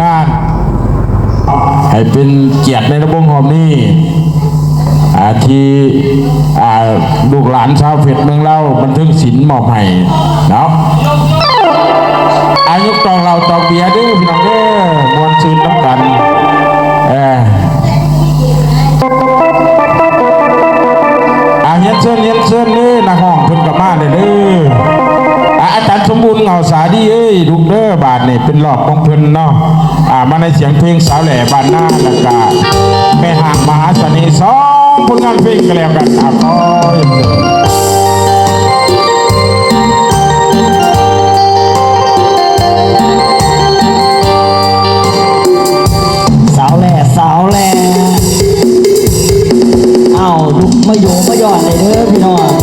งานให้เป็นเกียรติในระบบหอมนี่อาที่อ่าลูกหลานชาวเผ็ดเมืองเล่าบันทึกศิลป์มอบให้เนาะอายุตองเราตองเบียด้อพี่น้องเด้อมวนซืนน้ำกันเอออาเฮียนเชิญเฮียนเชิญนี่นักห้องเพิ่นกลับมาเลยเด้อ อาจารย์สมบูรณ์เงาสาดีเอ้ยลูกเด้อบาทนี่เป็นรอบของเพิ่นเนาะอ่ามาในเสียงเพลงสาวแหล่บ้านหน้าแล้วก็แม่หางมหาเสน่ห์สองผลงานเพลงกันแล้วกันครับโอ้ยสาวแหล่สาวแหล่เอ้าลุกมาโยมาหย่อนเลยเด้อพี่น้อง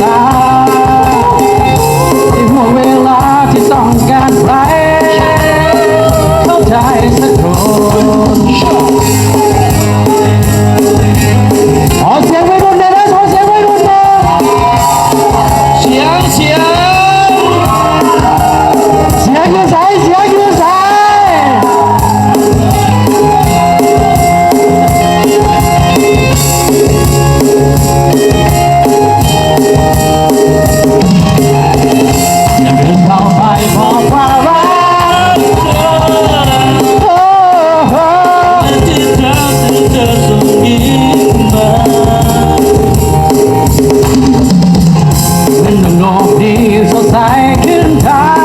า time.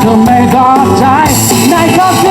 เธอไม่พอใจในก็เสี